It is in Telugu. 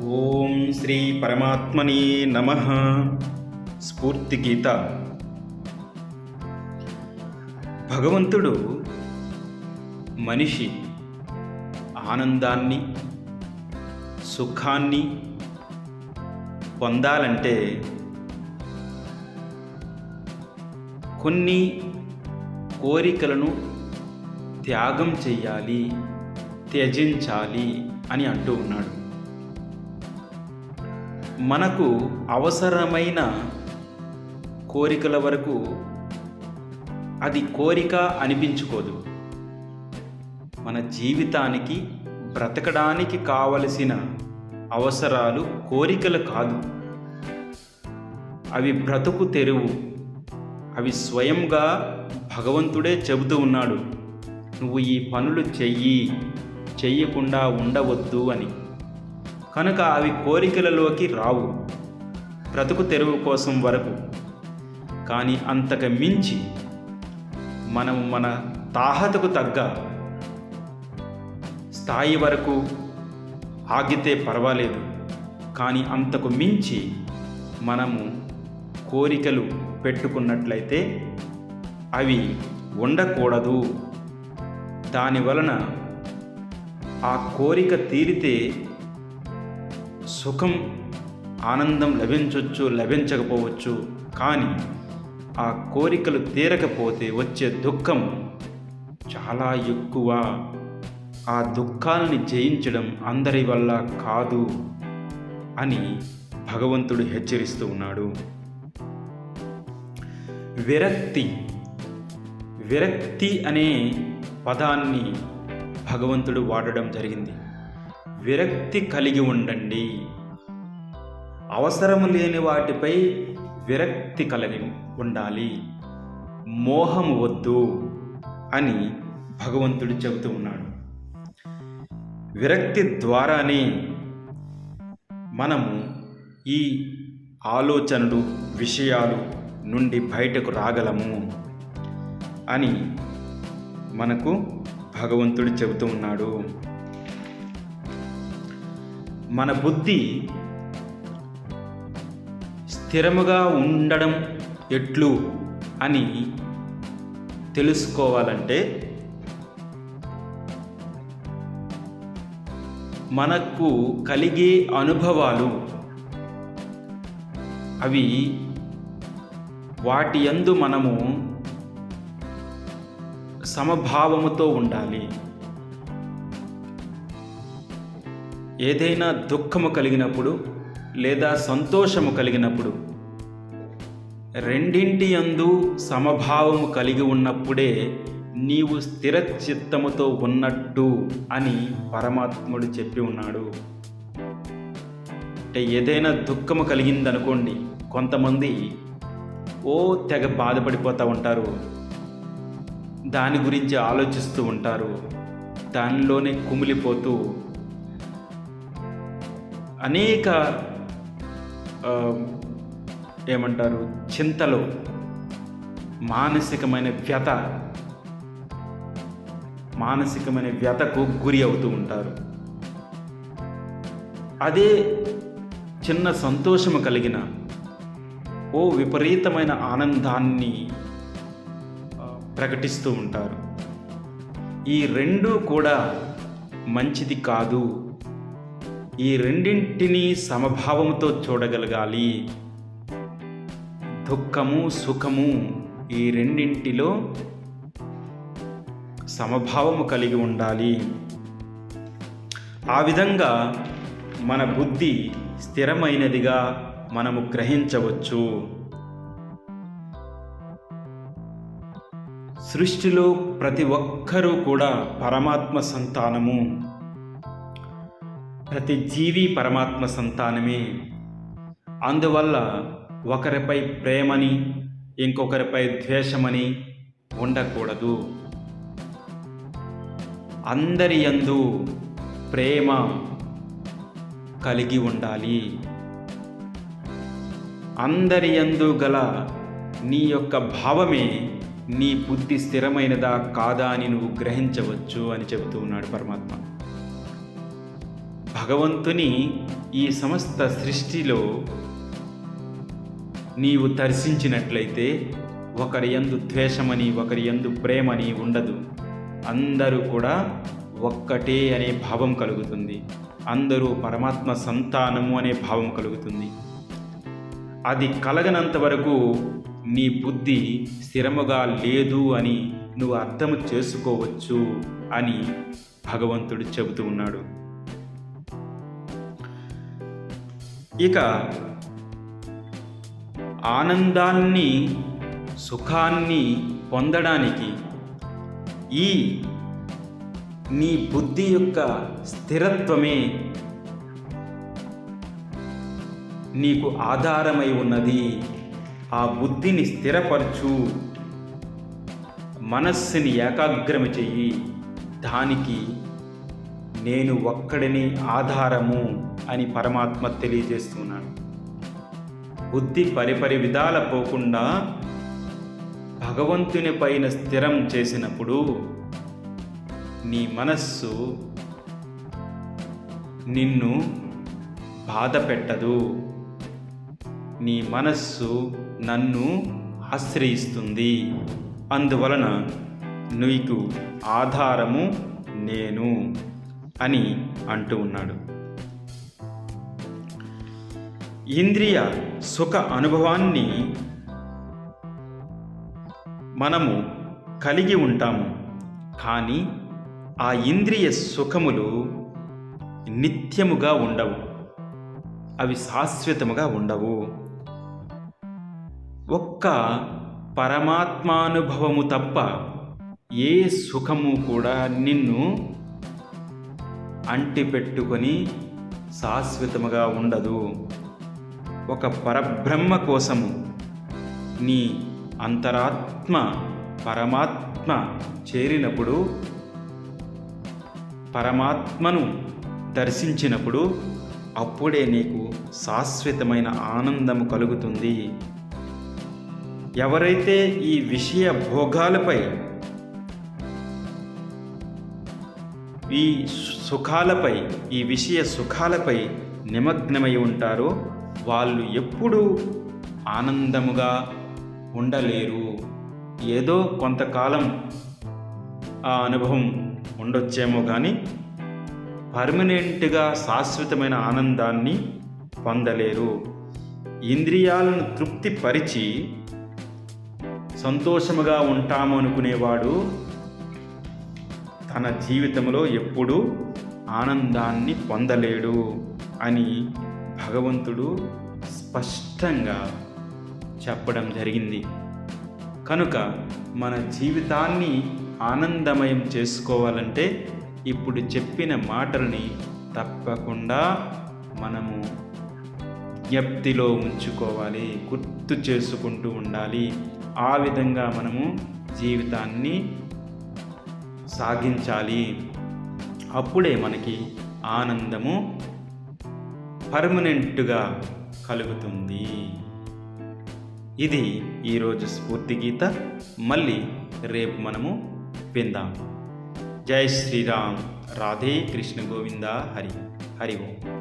ఓం శ్రీ పరమాత్మని నమ. స్ఫూర్తి గీత. భగవంతుడు మనిషి ఆనందాన్ని సుఖాన్ని పొందాలంటే కొన్ని కోరికలను త్యాగం చెయ్యాలి త్యజించాలి అని అంటూ ఉన్నాడు. మనకు అవసరమైన కోరికల వరకు అది కోరిక అనిపించుకోదు. మన జీవితానికి బ్రతకడానికి కావలసిన అవసరాలు కోరికలు కాదు. అవి బ్రతుకు తెరువు. అవి స్వయంగా భగవంతుడే చెబుతూ ఉన్నాడు. నువ్వు ఈ పనులు చెయ్యి. చెయ్యకుండా ఉండవద్దు అని. కనుక అవి కోరికలలోకి రావు బ్రతుకు తెరువు కోసం వరకు. కానీ అంతకు మించి మనం మన తాహతకు తగ్గ స్థాయి వరకు ఆగితే పర్వాలేదు. కానీ అంతకు మించి మనము కోరికలు పెట్టుకున్నట్లయితే అవి ఉండకూడదు. దాని వలన ఆ కోరిక తీరితే సుఖం ఆనందం లభించవచ్చు లభించకపోవచ్చు. కానీ ఆ కోరికలు తీరకపోతే వచ్చే దుఃఖం చాలా ఎక్కువ. ఆ దుఃఖాలని జయించడం అందరి వల్ల కాదు అని భగవంతుడు హెచ్చరిస్తూ ఉన్నాడు. విరక్తి విరక్తి అనే పదాన్ని భగవంతుడు వాడడం జరిగింది. విరక్తి కలిగి ఉండండి. అవసరం లేని వాటిపై విరక్తి కలిగి ఉండాలి. మోహం వద్దు అని భగవంతుడు చెబుతూ ఉన్నాడు. విరక్తి ద్వారానే మనము ఈ ఆలోచనలు విషయాలు నుండి బయటకు రాగలము అని మనకు భగవంతుడు చెబుతూ ఉన్నాడు. మన బుద్ధి స్థిరముగా ఉండడం ఎట్లు అని తెలుసుకోవాలంటే మనకు కలిగే అనుభవాలు అవి వాటి యందు మనము సమభావముతో ఉండాలి. ఏదైనా దుఃఖము కలిగినప్పుడు లేదా సంతోషము కలిగినప్పుడు రెండింటి యందు సమభావము కలిగి ఉన్నప్పుడే నీవు స్థిర చిత్తముతో ఉన్నట్టు అని పరమాత్ముడు చెప్పి ఉన్నాడు. అంటే ఏదైనా దుఃఖము కలిగిందనుకోండి కొంతమంది ఓ తెగ బాధపడిపోతూ ఉంటారు. దాని గురించి ఆలోచిస్తూ ఉంటారు. దానిలోనే కుమిలిపోతూ అనేక ఏమంటారు చింతలు మానసికమైన వ్యత మానసికమైన వ్యతకు గురి అవుతూ ఉంటారు. అదే చిన్న సంతోషము కలిగిన ఓ విపరీతమైన ఆనందాన్ని ప్రకటిస్తూ ఉంటారు. ఈ రెండూ కూడా మంచిది కాదు. ఈ రెండింటిని సమభావంతో చూడగలగాలి. దుఃఖము సుఖము ఈ రెండింటిలో సమభావము కలిగి ఉండాలి. ఆ విధంగా మన బుద్ధి స్థిరమైనదిగా మనము గ్రహించవచ్చు. సృష్టిలో ప్రతి ఒక్కరూ కూడా పరమాత్మ సంతానము. ప్రతి జీవి పరమాత్మ సంతానమే. అందువల్ల ఒకరిపై ప్రేమని ఇంకొకరిపై ద్వేషమని ఉండకూడదు. అందరి యందు ప్రేమ కలిగి ఉండాలి. అందరి యందు గల నీ యొక్క భావమే నీ బుద్ధి స్థిరమైనదా కాదా అని నువ్వు గ్రహించవచ్చు అని చెబుతూ ఉన్నాడు పరమాత్మ. భగవంతుని ఈ సమస్త సృష్టిలో నీవు దర్శించినట్లయితే ఒకరి ఎందు ద్వేషమని ఒకరి ఎందు ప్రేమని ఉండదు. అందరూ కూడా ఒక్కటే అనే భావం కలుగుతుంది. అందరూ పరమాత్మ సంతానము అనే భావం కలుగుతుంది. అది కలగనంత వరకు నీ బుద్ధి స్థిరముగా లేదు అని నువ్వు అర్థం చేసుకోవచ్చు అని భగవంతుడు చెబుతూ ఉన్నాడు. ఇక ఆనందాన్ని సుఖాన్ని పొందడానికి ఈ నీ బుద్ధి యొక్క స్థిరత్వమే నీకు ఆధారమై ఉన్నది. ఆ బుద్ధిని స్థిరపరచు. మనస్సుని ఏకాగ్రమ చెయ్యి. దానికి నేను ఒక్కడిని ఆధారము అని పరమాత్మ తెలియజేస్తున్నాడు. బుద్ధి పరిపరి విధాల పోకుండా భగవంతుని పైన స్థిరం చేసినప్పుడు నీ మనస్సు నిన్ను బాధ పెట్టదు. నీ మనస్సు నన్ను ఆశ్రయిస్తుంది. అందువలన నీకు ఆధారము నేను. అని అంటూ ఉన్నాడు. ఇంద్రియ సుఖ అనుభవాన్ని మనము కలిగి ఉంటాము. కానీ ఆ ఇంద్రియ సుఖములు నిత్యముగా ఉండవు. అవి శాశ్వతముగా ఉండవు. ఒక్క పరమాత్మానుభవము తప్ప ఏ సుఖము కూడా నిన్ను అంటిపెట్టుకొని శాశ్వతముగా ఉండదు. ఒక పరబ్రహ్మ కోసము నీ అంతరాత్మ పరమాత్మ చేరినప్పుడు పరమాత్మను దర్శించినప్పుడు అప్పుడే నీకు శాశ్వతమైన ఆనందము కలుగుతుంది. ఎవరైతే ఈ విషయ భోగాలపై ఈ సుఖాలపై ఈ విషయ సుఖాలపై నిమగ్నమై ఉంటారో వాళ్ళు ఎప్పుడూ ఆనందముగా ఉండలేరు. ఏదో కొంతకాలం ఆ అనుభవం ఉండొచ్చేమో కానీ పర్మనెంట్గా శాశ్వతమైన ఆనందాన్ని పొందలేరు. ఇంద్రియాలను తృప్తిపరిచి సంతోషముగా ఉంటాము అనుకునేవాడు తన జీవితంలో ఎప్పుడూ ఆనందాన్ని పొందలేడు అని భగవంతుడు స్పష్టంగా చెప్పడం జరిగింది. కనుక మన జీవితాన్ని ఆనందమయం చేసుకోవాలంటే ఇప్పుడు చెప్పిన మాటల్ని తప్పకుండా మనము జ్ఞప్తిలో ఉంచుకోవాలి గుర్తు చేసుకుంటూ ఉండాలి. ఆ విధంగా మనము జీవితాన్ని సాగించాలి. అప్పుడే మనకి ఆనందము పర్మనెంట్గా కలుగుతుంది. ఇది ఈరోజు స్ఫూర్తి గీత. మళ్ళీ రేపు మనము విందాం. జై శ్రీరామ్. రాధే కృష్ణ గోవింద. హరి. హరి ఓం.